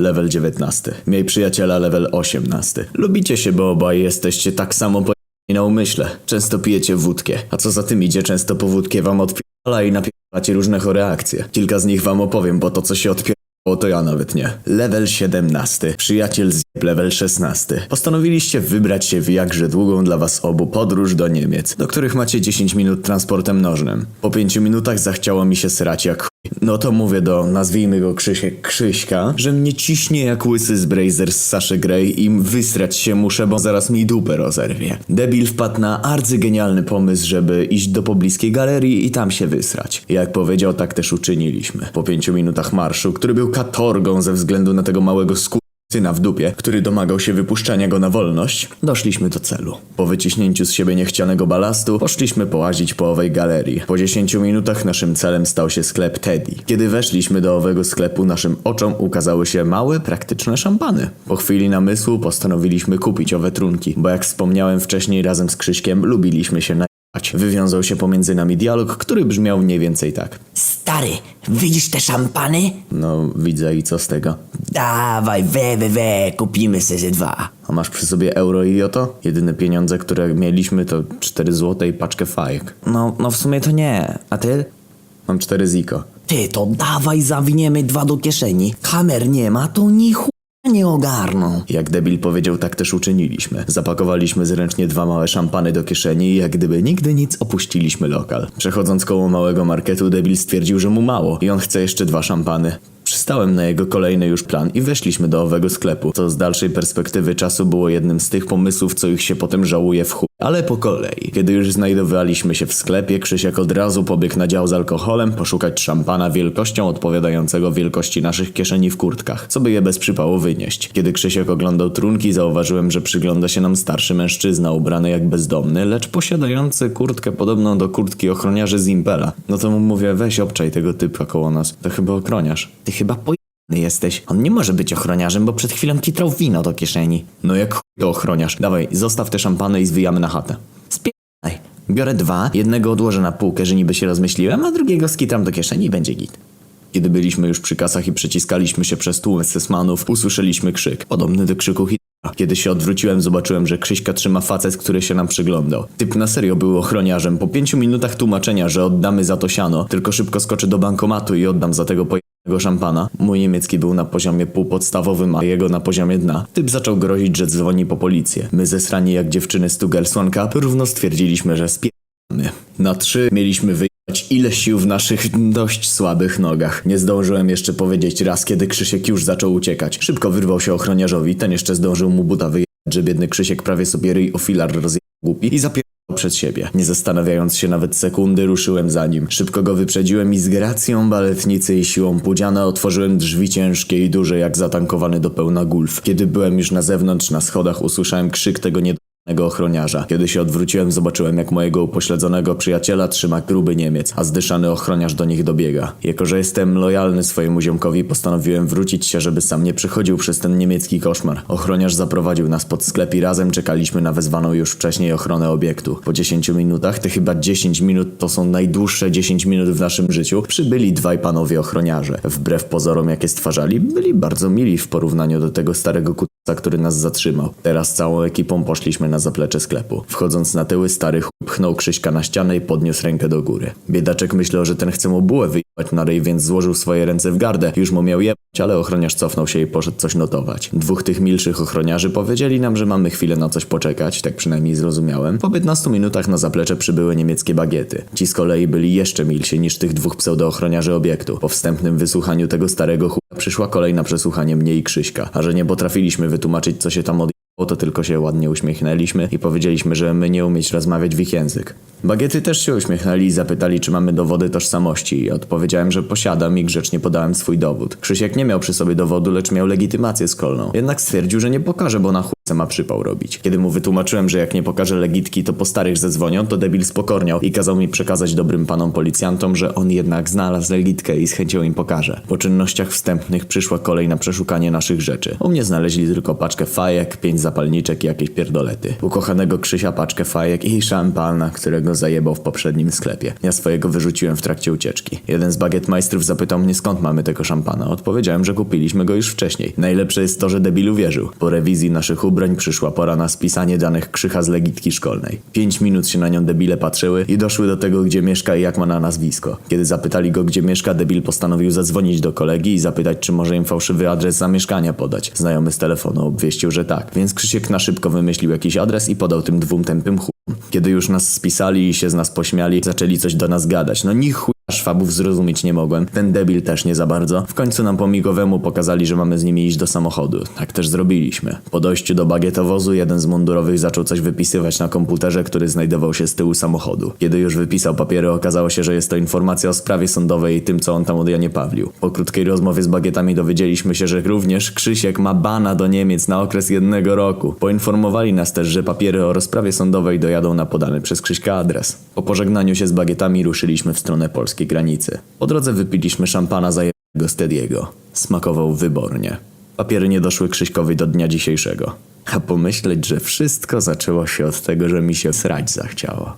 level 19. Miej przyjaciela level 18. Lubicie się, bo obaj jesteście tak samo po na umyśle. Często pijecie wódkę, a co za tym idzie, często po wódkę wam odpierdala i napierdalacie różne chore akcje. Kilka z nich wam opowiem, bo to co się odpierdalało to ja nawet nie. Level 17. Przyjaciel z level 16. Postanowiliście wybrać się w jakże długą dla was obu podróż do Niemiec, do których macie 10 minut transportem nożnym. Po 5 minutach zachciało mi się srać jak. No to mówię do, nazwijmy go Krzysiek Krzyśka, że mnie ciśnie jak łysy z Brazer z Saszy Grey i wysrać się muszę, bo zaraz mi dupę rozerwie. Debil wpadł na arcygenialny pomysł, żeby iść do pobliskiej galerii i tam się wysrać. Jak powiedział, tak też uczyniliśmy. Po pięciu minutach marszu, który był katorgą ze względu na tego małego sku... Syna w dupie, który domagał się wypuszczania go na wolność, doszliśmy do celu. Po wyciśnięciu z siebie niechcianego balastu, poszliśmy połazić po owej galerii. Po 10 minutach naszym celem stał się sklep Teddy. Kiedy weszliśmy do owego sklepu, naszym oczom ukazały się małe, praktyczne szampany. Po chwili namysłu postanowiliśmy kupić owe trunki, bo jak wspomniałem wcześniej razem z Krzyśkiem, lubiliśmy się najebać. Wywiązał się pomiędzy nami dialog, który brzmiał mniej więcej tak. Stary, widzisz te szampany? No, widzę i co z tego? Dawaj, we, we, we, kupimy se ze dwa. A masz przy sobie euro i oto? Jedyne pieniądze, które mieliśmy to 4 złote i paczkę fajek. No, no w sumie to nie. A ty? Mam 4 ziko. Ty, to dawaj zawiniemy dwa do kieszeni. Kamer nie ma, to ni chuja nie ogarną. Jak debil powiedział, tak też uczyniliśmy. Zapakowaliśmy zręcznie dwa małe szampany do kieszeni i jak gdyby nigdy nic opuściliśmy lokal. Przechodząc koło małego marketu, debil stwierdził, że mu mało i on chce jeszcze dwa szampany. Przystałem na jego kolejny już plan i weszliśmy do owego sklepu, co z dalszej perspektywy czasu było jednym z tych pomysłów, co ich się potem żałuje w chuj. Ale po kolei. Kiedy już znajdowaliśmy się w sklepie, Krzysiek od razu pobiegł na dział z alkoholem poszukać szampana wielkością odpowiadającego wielkości naszych kieszeni w kurtkach, co by je bez przypału wynieść. Kiedy Krzysiek oglądał trunki, zauważyłem, że przygląda się nam starszy mężczyzna ubrany jak bezdomny, lecz posiadający kurtkę podobną do kurtki ochroniarzy z Impela. No to mu mówię, weź obczaj tego typa koło nas. To chyba ochroniarz. Ty chyba pojebany jesteś. On nie może być ochroniarzem, bo przed chwilą kitrał wino do kieszeni. No jak chuj to ochroniarz. Dawaj, zostaw te szampany i zwijamy na chatę. Spierdaj. Biorę dwa, jednego odłożę na półkę, że niby się rozmyśliłem, a drugiego skitram do kieszeni i będzie git. Kiedy byliśmy już przy kasach i przeciskaliśmy się przez tłum sesmanów, usłyszeliśmy krzyk, podobny do krzyku Hitlera. Kiedy się odwróciłem, zobaczyłem, że Krzyśka trzyma facet, który się nam przyglądał. Typ na serio był ochroniarzem. Po pięciu minutach tłumaczenia, że oddamy za to siano, tylko szybko skoczę do bankomatu i oddam za tego pojebanego szampana. Mój niemiecki był na poziomie półpodstawowym, a jego na poziomie dna. Typ zaczął grozić, że dzwoni po policję. My zesrani jak dziewczyny z Tugel One Cup równo stwierdziliśmy, że spierdamy. Na trzy mieliśmy wyjechać ile sił w naszych dość słabych nogach. Nie zdążyłem jeszcze powiedzieć raz, kiedy Krzysiek już zaczął uciekać. Szybko wyrwał się ochroniarzowi, ten jeszcze zdążył mu buta wyjechać, że biedny Krzysiek prawie sobie ryj o filar rozjechał głupi i zapierdał przed siebie. Nie zastanawiając się nawet sekundy, ruszyłem za nim. Szybko go wyprzedziłem i z gracją baletnicy i siłą pudziana otworzyłem drzwi ciężkie i duże jak zatankowany do pełna gulf. Kiedy byłem już na zewnątrz, na schodach, usłyszałem krzyk tego nie ochroniarza. Kiedy się odwróciłem, zobaczyłem, jak mojego upośledzonego przyjaciela trzyma gruby Niemiec, a zdyszany ochroniarz do nich dobiega. Jako, że jestem lojalny swojemu ziomkowi, postanowiłem wrócić się, żeby sam nie przychodził przez ten niemiecki koszmar. Ochroniarz zaprowadził nas pod sklep i razem czekaliśmy na wezwaną już wcześniej ochronę obiektu. Po 10 minutach, te chyba 10 minut to są najdłuższe 10 minut w naszym życiu, przybyli dwaj panowie ochroniarze. Wbrew pozorom, jakie stwarzali, byli bardzo mili w porównaniu do tego starego kuta, który nas zatrzymał. Teraz całą ekipą poszliśmy na zaplecze sklepu. Wchodząc na tyły, stary pchnął Krzyśka na ścianę i podniósł rękę do góry. Biedaczek myślał, że ten chce mu bułę wyjebać na ryj, więc złożył swoje ręce w gardę. Już mu miał jebać, ale ochroniarz cofnął się i poszedł coś notować. Dwóch tych milszych ochroniarzy powiedzieli nam, że mamy chwilę na coś poczekać, tak przynajmniej zrozumiałem. Po 15 minutach na zaplecze przybyły niemieckie bagiety. Ci z kolei byli jeszcze milsi niż tych dwóch pseudoochroniarzy obiektu. Po wstępnym wysłuchaniu tego starego chuja przyszła kolej na przesłuchanie mnie i Krzyśka. A że nie potrafiliśmy wytłumaczyć, co się tam od to tylko się ładnie uśmiechnęliśmy i powiedzieliśmy, że my nie umieć rozmawiać w ich język. Bagiety też się uśmiechnęli i zapytali, czy mamy dowody tożsamości i odpowiedziałem, że posiadam i grzecznie podałem swój dowód. Krzysiek nie miał przy sobie dowodu, lecz miał legitymację szkolną. Jednak stwierdził, że nie pokaże, bo na chuj ma przypał robić. Kiedy mu wytłumaczyłem, że jak nie pokażę legitki, to po starych zedzwonią, to debil spokorniał i kazał mi przekazać dobrym panom policjantom, że on jednak znalazł legitkę i z chęcią im pokaże. Po czynnościach wstępnych przyszła kolej na przeszukanie naszych rzeczy. U mnie znaleźli tylko paczkę fajek, pięć zapalniczek i jakieś pierdolety. U kochanego Krzysia paczkę fajek i szampana, którego zajebał w poprzednim sklepie. Ja swojego wyrzuciłem w trakcie ucieczki. Jeden z bagietmajstrów zapytał mnie skąd mamy tego szampana. Odpowiedziałem, że kupiliśmy go już wcześniej. Najlepsze jest to, że debil uwierzył. Po rewizji naszych ubrań przyszła pora na spisanie danych Krzycha z legitki szkolnej. Pięć minut się na nią debile patrzyły i doszły do tego, gdzie mieszka i jak ma na nazwisko. Kiedy zapytali go, gdzie mieszka, debil postanowił zadzwonić do kolegi i zapytać, czy może im fałszywy adres zamieszkania podać. Znajomy z telefonu obwieścił, że tak, więc Krzysiek na szybko wymyślił jakiś adres i podał tym dwóm tępym chu... Kiedy już nas spisali i się z nas pośmiali, zaczęli coś do nas gadać. No ni chuja szwabów zrozumieć nie mogłem. Ten debil też nie za bardzo. W końcu nam po migowemu pokazali, że mamy z nimi iść do samochodu. Tak też zrobiliśmy. Po dojściu do bagietowozu jeden z mundurowych zaczął coś wypisywać na komputerze, który znajdował się z tyłu samochodu. Kiedy już wypisał papiery, okazało się, że jest to informacja o sprawie sądowej i tym, co on tam od Janie Pawlił. Po krótkiej rozmowie z bagietami dowiedzieliśmy się, że również Krzysiek ma bana do Niemiec na okres jednego roku. Poinformowali nas też, że papiery o rozprawie sądowej dojadą na podany przez Krzyśka adres. Po pożegnaniu się z bagietami ruszyliśmy w stronę polskiej granicy. Po drodze wypiliśmy szampana zajebnego Stediego. Smakował wybornie. Papiery nie doszły Krzyśkowi do dnia dzisiejszego. A pomyśleć, że wszystko zaczęło się od tego, że mi się srać zachciało.